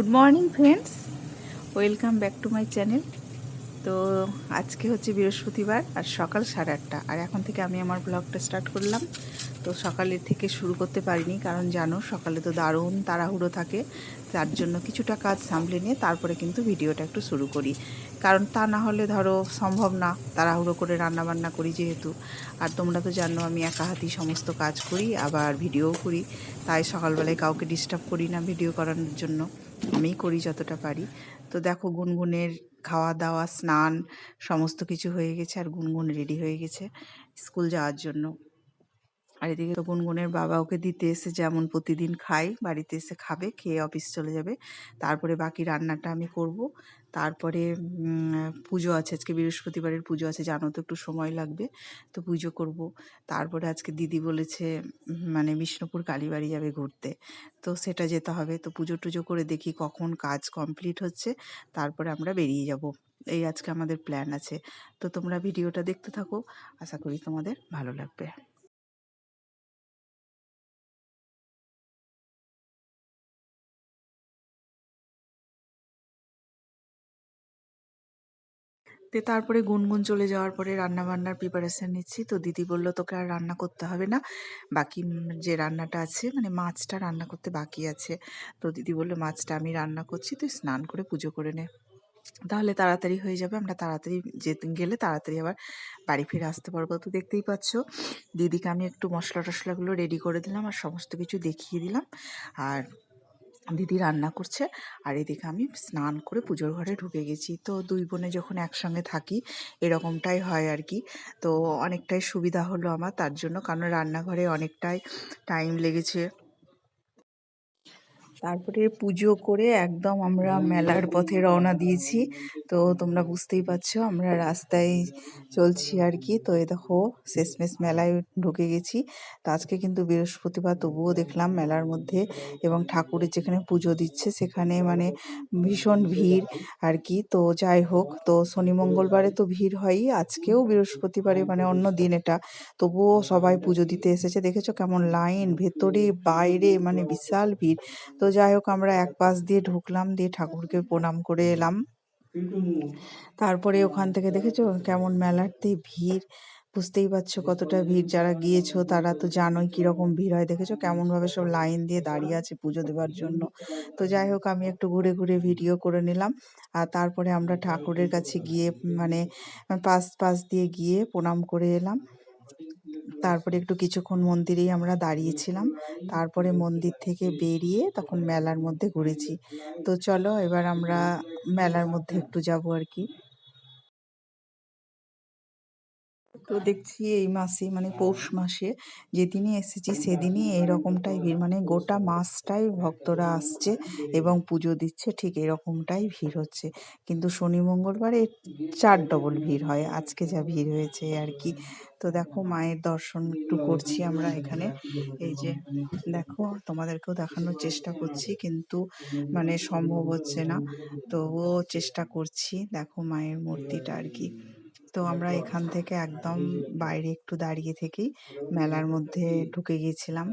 Good morning friends welcome back to my channel তো আজকে হচ্ছে বৃহস্পতিবার আর সকাল সাড়ে আটটা। আর এখন থেকে আমি আমার ব্লগটা স্টার্ট করলাম। তো সকালের থেকে শুরু করতে পারিনি, কারণ জানো, সকালে তো দারুণ তাড়াহুড়ো থাকে। তার জন্য কিছুটা কাজ সামলে নিয়ে তারপরে কিন্তু ভিডিওটা একটু শুরু করি। কারণ তা না হলে ধরো সম্ভব না, তাড়াহুড়ো করে রান্না বান্না করি যেহেতু। আর তোমরা তো জানো, আমি একা হাতেই সমস্ত কাজ করি, আবার ভিডিও করি। তাই সকালবেলায় কাউকে ডিস্টার্ব করি না ভিডিও করানোর জন্য। আমিই করি যতটা পারি। তো দেখো গুনগুনের খাওয়া দাওয়া স্নান, সমস্ত কিছু হয়ে গেছে আর গুনগুন রেডি হয়ে গেছে স্কুল যাওয়ার জন্য। আর এদিকে তো গুনগুনের বাবা ওকে দিতে এসে যেমন প্রতিদিন খাই বাড়িতে এসে খাবে, খেয়ে অফিস চলে যাবে। তারপরে বাকি রান্নাটা আমি করব। তারপরে পুজো আছে, আজকে বৃহস্পতিবারের পুজো আছে, জানো তো একটু সময় লাগবে, তো পুজো করব। তারপরে আজকে দিদি বলেছে মানে বিষ্ণুপুর কালীবাড়ি যাবে ঘুরতে। তো সেটা যেতে হবে, তো পুজো টুজো করে দেখি কখন কাজ কমপ্লিট হচ্ছে, তারপরে আমরা বেরিয়ে যাব। এই আজকে আমাদের প্ল্যান আছে। তো তোমরা ভিডিওটা দেখতে থাকো, আশা করি তোমাদের ভালো লাগবে। তো তারপরে গুনগুন চলে যাওয়ার পরে রান্না বান্নার প্রিপারেশন নিচ্ছি। তো দিদি বলল, তোকে আর রান্না করতে হবে না। বাকি যে রান্নাটা আছে মানে মাছটা রান্না করতে বাকি আছে। তো দিদি বলল, মাছটা আমি রান্না করছি, তুই স্নান করে পুজো করে নে। তাহলে তাড়াতাড়ি হয়ে যাবে। আমরা তাড়াতাড়ি যেতে গেলে তাড়াতাড়ি আবার বাড়ি ফিরে আসতে পারব। তো দেখতেই পাচ্ছ, দিদিকে আমি একটু মশলা টশলাগুলো রেডি করে দিলাম আর সমস্ত কিছু দেখিয়ে দিলাম। আর দিদি রান্না করছে। আর এদিকে আমি স্নান করে পুজোর ঘরে ঢুকে গেছি। তো দুই বোনে যখন একসঙ্গে থাকি, এরকমটাই হয় আর কি। তো অনেকটাই সুবিধা হলো আমার তার জন্য। কারণ রান্নাঘরে অনেকটাই টাইম লেগেছে। তারপরে পুজো করে একদম আমরা মেলার পথে রওনা দিয়েছি। তো তোমরা বুঝতেই পারছ, আমরা রাস্তায় চলছি আর কি। তো এ দেখো, শেষমেশ মেলায় ঢুকে গেছি। তো আজকে কিন্তু বৃহস্পতিবার, তবুও দেখলাম মেলার মধ্যে এবং ঠাকুরের যেখানে পুজো দিচ্ছে সেখানে মানে ভীষণ ভিড় আর কি। তো যাই হোক, তো শনি মঙ্গলবারে তো ভিড় হয়ই, আজকেও বৃহস্পতিবারে মানে অন্য দিন এটা। তবুও সবাই পুজো দিতে এসেছে। দেখেছ কেমন লাইন, ভেতরে, বাইরে মানে বিশাল ভিড়। তো যাই হোক, আমরা এক পাশ দিয়ে ঢুকলাম, দিয়ে ঠাকুরকে প্রণাম করে এলাম। তারপরে ওখান থেকে দেখেছ কেমন মেলাতে ভিড়? বুঝতেই পারছ কতটা ভিড়। যারা গিয়েছো তারা তো জানোই কীরকম ভিড় হয়। দেখেছ কেমন ভাবে সব লাইন দিয়ে দাঁড়িয়ে আছে পুজো দেওয়ার জন্য। তো যাই হোক, আমি একটু ঘুরে ঘুরে ভিডিও করে নিলাম। আর তারপরে আমরা ঠাকুরের কাছে গিয়ে মানে পাশ পাশ দিয়ে গিয়ে প্রণাম করে এলাম। তারপরে একটু কিছুক্ষণ মন্দিরেই আমরা দাঁড়িয়েছিলাম। তারপরে মন্দির থেকে বেরিয়ে তখন মেলার মধ্যে ঘুরেছি। তো চলো এবার আমরা মেলার মধ্যে একটু যাব আর কি। তো দেখছি এই মাসে মানে পৌষ মাসে যেদিনই এসেছি সেদিনই এরকমটাই ভিড়। মানে গোটা মাসটাই ভক্তরা আসছে এবং পুজো দিচ্ছে, ঠিক এরকমটাই ভিড় হচ্ছে। কিন্তু শনি, মঙ্গলবারে চার ডবল ভিড় হয়, আজকে যা ভিড় হয়েছে আর কি। তো দেখো মায়ের দর্শন একটু করছি আমরা এখানে। এই যে দেখো, তোমাদেরকেও দেখানোর চেষ্টা করছি, কিন্তু মানে সম্ভব হচ্ছে না। তবুও চেষ্টা করছি, দেখো মায়ের মূর্তিটা আর কি। তো আমরা এখান থেকে একদম বাইরে একটু দাঁড়িয়ে থেকেই মেলার মধ্যে ঢুকে গিয়েছিলাম।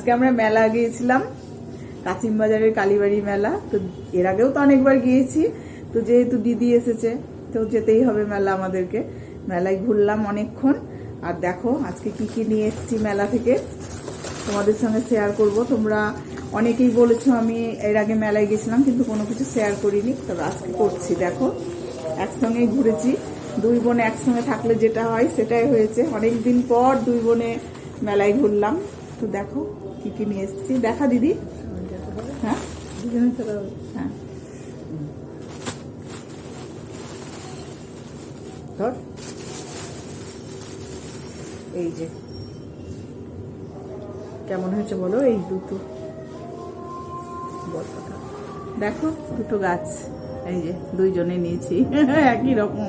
আজকে আমরা মেলা গিয়েছিলাম কাসিম বাজারের কালীবাড়ি মেলা। তো এর আগেও তো অনেকবার গিয়েছি। তো যেহেতু দিদি এসেছে, তো যেতেই হবে মেলা আমাদেরকে। মেলায় ঘুরলাম অনেকক্ষণ। আর দেখো, আজকে কি কি নিয়ে এসেছি মেলা থেকে, তোমাদের সঙ্গে শেয়ার করব। তোমরা অনেকেই বলেছ আমি এর আগে মেলায় গেছিলাম, কিন্তু কোনো কিছু শেয়ার করিনি। তবে আজকে করছি, দেখো। একসঙ্গেই ঘুরেছি। দুই বোন একসঙ্গে থাকলে যেটা হয়, সেটাই হয়েছে। অনেক দিন পর দুই বোনে মেলায় ঘুরলাম। তো দেখো কি কি নিয়ে এসেছি? দেখা দিদি। হ্যাঁ? হ্যাঁ। ধর। এই যে। কেমন হয়েছে বলো? এই দুটো। দেখো দুটো গাছ। এই যে দুইজনে নিয়েছি। একই রকম।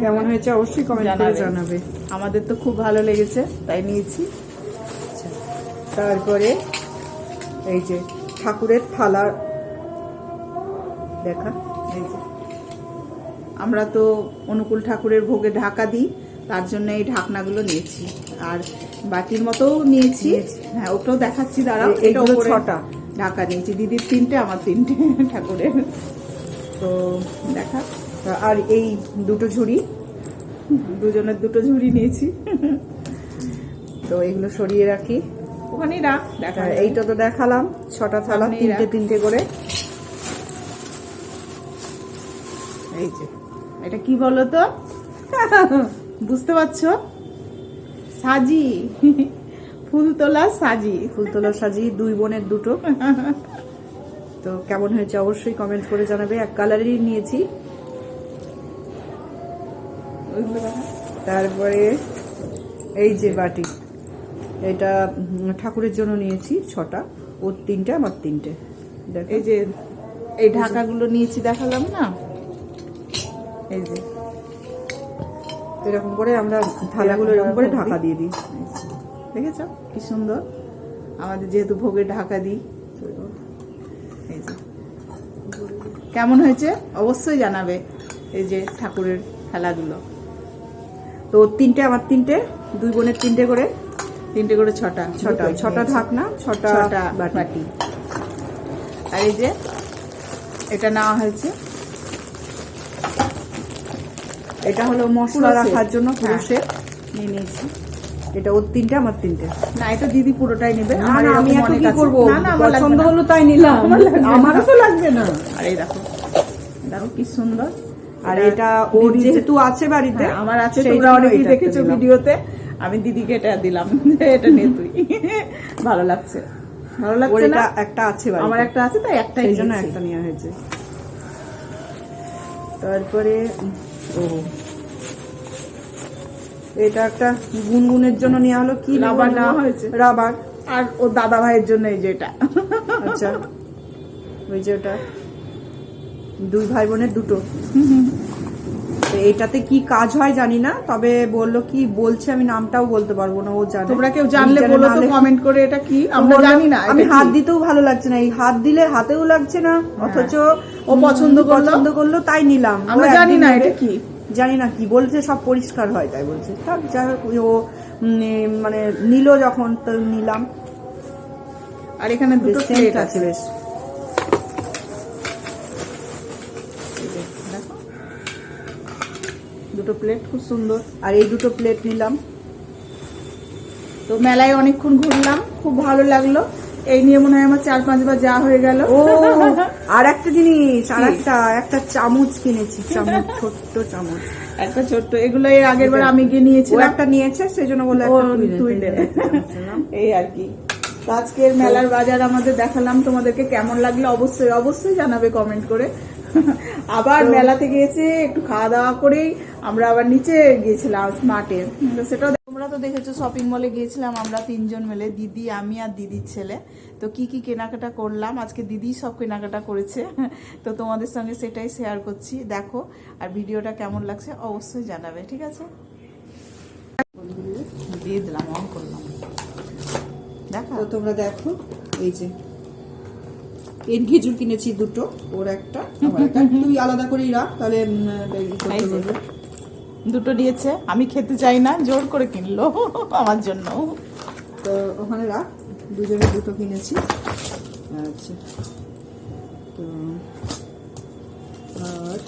কেমন হয়েছে? অবশ্যই কমেন্ট করে জানাবে। আমাদের তো খুব ভালো লেগেছে তাই নিয়েছি। তারপরে এই যে ঠাকুরের থালা দেখা এই যে। আমরা তো অনুকূল ঠাকুরের ভোগে ঢাকা দিই তার জন্য এই ঢাকনাগুলো নিয়েছি। আর বাটির মতোও নিয়েছি। হ্যাঁ ওটাও দেখাচ্ছি দাঁড়াও এটা ছটা। ঢাকা নিয়েছি। দিদির তিনটে আমার তিনটে ঠাকুরের। তো দেখা আর এই দুটো ঝুড়ি দুজনের দুটো ঝুড়ি নিয়েছি। তো এগুলো সরিয়ে রাখি। ওখানেই রাখ দেখা এইটা তো দেখালাম ছটা থালা তিনটে তিনটে করে। এই যে। এটা কি বলো তো? বুঝতে পারছ? সাজি। ফুল তোলা সাজি। ফুলতলা সাজি দুই বোনের দুটো। তো কেমন হয়েছে অবশ্যই কমেন্ট করে জানাবে। এক কালারেরই নিয়েছি। তারপরে এই যে বাটি। এটা ঠাকুরের জন্য নিয়েছি ছটা। ওর তিনটে আমার তিনটে। দেখো। এই যে এই ঢাকাগুলো নিয়েছি দেখালাম না? এই যে। এরকম করে আমরা থালাগুলো এরকম করে ঢাকা দিয়ে দিই। দেখেছ? কি সুন্দর। আমাদের যেহেতু ভোগে ঢাকা দিই এই যে। কেমন হয়েছে? অবশ্যই জানাবে এই যে ঠাকুরের খেলাগুলো। তো ওর তিনটে আমার তিনটে দুই বোনের তিনটে করে। তিনটে করে ছটা ছটা ছটা ঢাকনা ছটা বাটি। আর এই যে এটা নেওয়া হয়েছে। এটা হলো মশলা রাখার জন্য পুরো হ্যাঁ। নিয়ে নিয়েছি। এটা ওর তিনটে আমার তিনটে। না এটা দিদি পুরোটাই নেবে। না না আমি এত কি। করব? না না আমার পছন্দ হলো তাই নিলাম। আমারও তো লাগবে না। আর এই দেখো। দেখো কি সুন্দর। আর এটা ওর যেহেতু আছে বাড়িতে হ্যাঁ, আমার আছে তোমরা অনেকেই দেখেছ ভিডিওতে। আমি দিদিকে এটা দিলাম। এটা নে তুই। ভালো লাগছে। ভালো লাগছে না? একটা আছে আমার একটা আছে তাই একটাই সেই জন্য একটা নেওয়া হয়েছে। তারপরে ও। এটা একটা গুনগুনের জন্য নেওয়া হলো। কি রাবার নেওয়া হয়েছে। রাবার। আর ও দাদা ভাইয়ের জন্য এই যে এটা। আচ্ছা। ওই যে ওটা। দুই ভাই বোনের দুটো। এটাতে কি কাজ হয় জানি না তবে বলল কি বলছে আমি নামটাও বলতে পারব না ও জানে। তোমরা কেউ জানলে বলো তো কমেন্ট করে এটা কি? আমরা জানি না আমি হাত দিতেও ভালো লাগছে না এই হাত দিলে হাতেও লাগছে না অথচ ও পছন্দ করল? পছন্দ করল তাই নিলাম। আমরা জানি না এটা কি। জানি না কি বলছে সব পরিষ্কার হয় তাই বলছে। থাক যাই হোক ও মানে নিল যখন তো নিলাম। আর এখানে দুটো প্লেট আছে। বেশ এই যে, দেখো দুটো প্লেট খুব সুন্দর। আর এই দুটো প্লেট নিলাম। তো মেলায় অনেকক্ষণ ঘুরলাম খুব ভালো লাগল। এই নিয়ে মনে হয় আমার চার পাঁচবার যা হয়ে গেল। ও আর একটা জিনিস আর একটা একটা চামচ কিনেছি চামচ ছোট্ট চামচ। একটা ছোট্ট এগুলো এর আগের বার আমি গিয়ে ও নিয়েছিলাম একটা নিয়েছে সেই জন্য বলে তুই। এই আর কি। আজকের মেলার বাজার আমাদের দেখালাম তোমাদেরকে কেমন লাগল অবশ্যই অবশ্যই জানাবে কমেন্ট করে। আবার মেলা থেকে এসে একটু খাওয়া দাওয়া করেই আমরা আবার নিচে গিয়েছিলাম স্মার্টে তো সেটাও তোমরা তো দেখেছ শপিং মলে গিয়েছিলাম আমরা তিনজন মিলে দিদি আমি আর দিদির ছেলে। তো কি কি কেনাকাটা করলাম? আজকে দিদি সব কেনাকাটা করেছে। তো তোমাদের সঙ্গে সেটাই শেয়ার করছি। দেখো আর ভিডিওটা কেমন লাগছে অবশ্যই জানাবে ঠিক আছে? দিয়ে দিলাম অন করলাম। দেখো। তোমরা দেখো এই যে এর খেজুর কিনেছি দুটো ওর একটা তুই আলাদা করেই রাখ তাহলে দুটো দিয়েছে। আমি খেতে চাই না জোর করে কিনলো আমার জন্য। তো ওখানে রাখ দুজনে দুটো কিনেছি। আচ্ছা। তো আর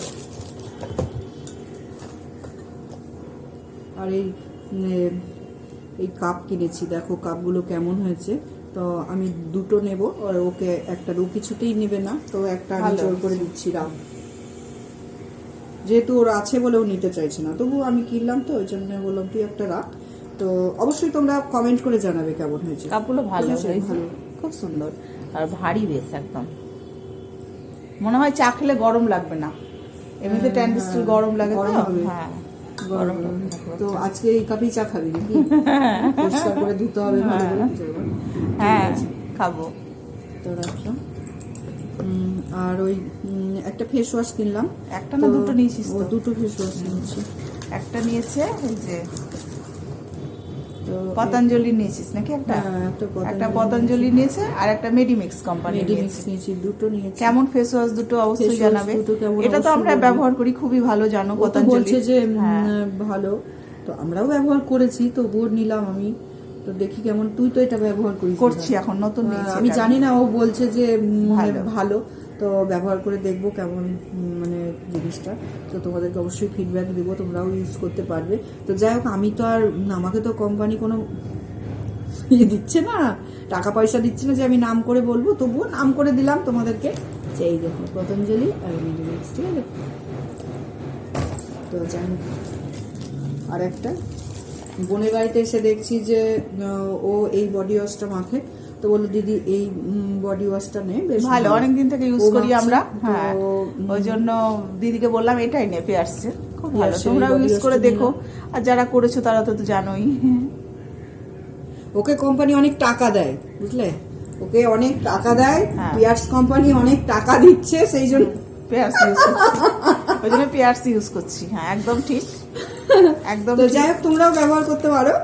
আর এই এই কাপ কিনেছি। দেখো কাপগুলো কেমন হয়েছে। তো আমি দুটো নেব আর ওকে একটা ও কিছুতেই নেবে না। তো একটা আমি জোর করে দিচ্ছি রাম যেহেতু ওর আছে বলেও নিতে চাইছে না। তবু আমি কিনলাম তো ওই জন্য বললাম তুই একটা রাখ। তো অবশ্যই তোমরা কমেন্ট করে জানাবে কেমন হয়েছে। কাপগুলো ভালো ভালো। খুব সুন্দর। আর ভারী বেশ একদম। মনে হয় চা খেলে গরম লাগবে না। এমনিতে ট্যান্ড স্টিল গরম লাগে তো? গরম হবে। হ্যাঁ গরম। তো আজকে এই কাপেই চা খাবি নাকি? পরিষ্কার করে ধুতে হবে ভালো করে হ্যাঁ। খাব। তো রাখলাম। আর ওই একটা ফেস ওয়াশ কিনলাম। একটা না দুটো নিয়েছিস ও দুটো ফেস ওয়াশ নিয়েছি একটা নিয়েছে এই যে তো পতঞ্জলি নিয়েছিস নাকি একটা? হ্যাঁ, একটা পতঞ্জলি নিয়েছে। আর একটা মেডিমিক্স কোম্পানি নিয়েছি। দুটো নিয়েছি। কেমন ফেস ওয়াশ দুটো অবশ্যই জানাবে। এটা তো আমরা ব্যবহার করি খুবই ভালো জানো পতঞ্জলি। বলছে যে হ্যাঁ। ভালো। তো আমরাও ব্যবহার করেছি তো বোর্ড নিলাম আমি। তো দেখি কেমন তুই তো এটা ব্যবহার করিস করছি এখন নতুন নিয়েছি আমি। জানি না ও বলছে যে ভালো। তো ব্যবহার করে দেখব কেমন মানে জিনিসটা। তো তোমাদেরকে অবশ্যই ফিডব্যাক দেবো, তোমরাও ইউজ করতে পারবে। তো যাই হোক, আমি তো আর আমাকে তো কোম্পানি কোনো ইয়ে দিচ্ছে না, টাকা পয়সা দিচ্ছে না যে আমি নাম করে বলব, তবুও নাম করে দিলাম তোমাদেরকে। এই দেখো, পতঞ্জলি আর মেডিমিক্স ঠিক আছে? তো জানি আর একটা বোনের বাড়িতে এসে দেখছি যে ও এই বডি ওয়াশটা মাখে। তো বলল দিদি এই বডি ওয়াশটা নে বেশ ভালো অনেকদিন থেকে ইউজ করি আমরা। হ্যাঁ ওই জন্য দিদিকে বললাম এটাই নে পেয়ার্সের খুব ভালো। তোমরাও ইউজ করে দেখো। আর যারা করেছ তারা তো জানোই। ওকে কোম্পানি অনেক টাকা দেয় বুঝলে? ওকে অনেক টাকা দেয় হ্যাঁ। পিয়ার্স কোম্পানি অনেক টাকা দিচ্ছে সেই জন্য। পেয়ার্স ইউজ ওই জন্য পেয়ার্স ইউজ করছি হ্যাঁ একদম ঠিক। একদম যাই হোক তোমরাও ব্যবহার করতে পারো।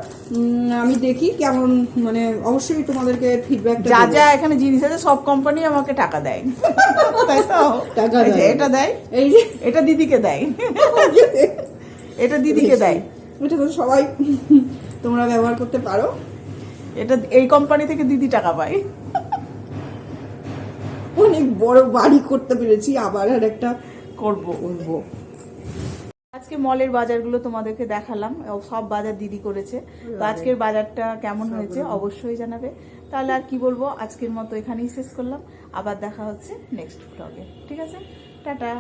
আমি দেখি কেমন মানে অবশ্যই তোমাদেরকে ফিডব্যাক যা যা এখানে জিনিস আছে সব কোম্পানি আমাকে টাকা দেয়। তাই তো? টাকা দেয়। এটা দেয়। এই যে এটা দিদিকে দেয়। এটা দিদিকে দেয়। এটা তো সবাই তোমরা ব্যবহার করতে পারো। এটা এই কোম্পানি থেকে দিদি টাকা পায়। অনেক বড় বাড়ি করতে পেরেছি আবার আর একটা করব করব আজকে মলের বাজারগুলো তোমাদেরকে দেখালাম সব বাজার দিদি করেছে। তো আজকের বাজারটা কেমন হয়েছে অবশ্যই জানাবে। তাহলে আর কি বলব আজকের মতো এখানেই শেষ করলাম। আবার দেখা হচ্ছে নেক্সট ব্লগে ঠিক আছে? টাটা।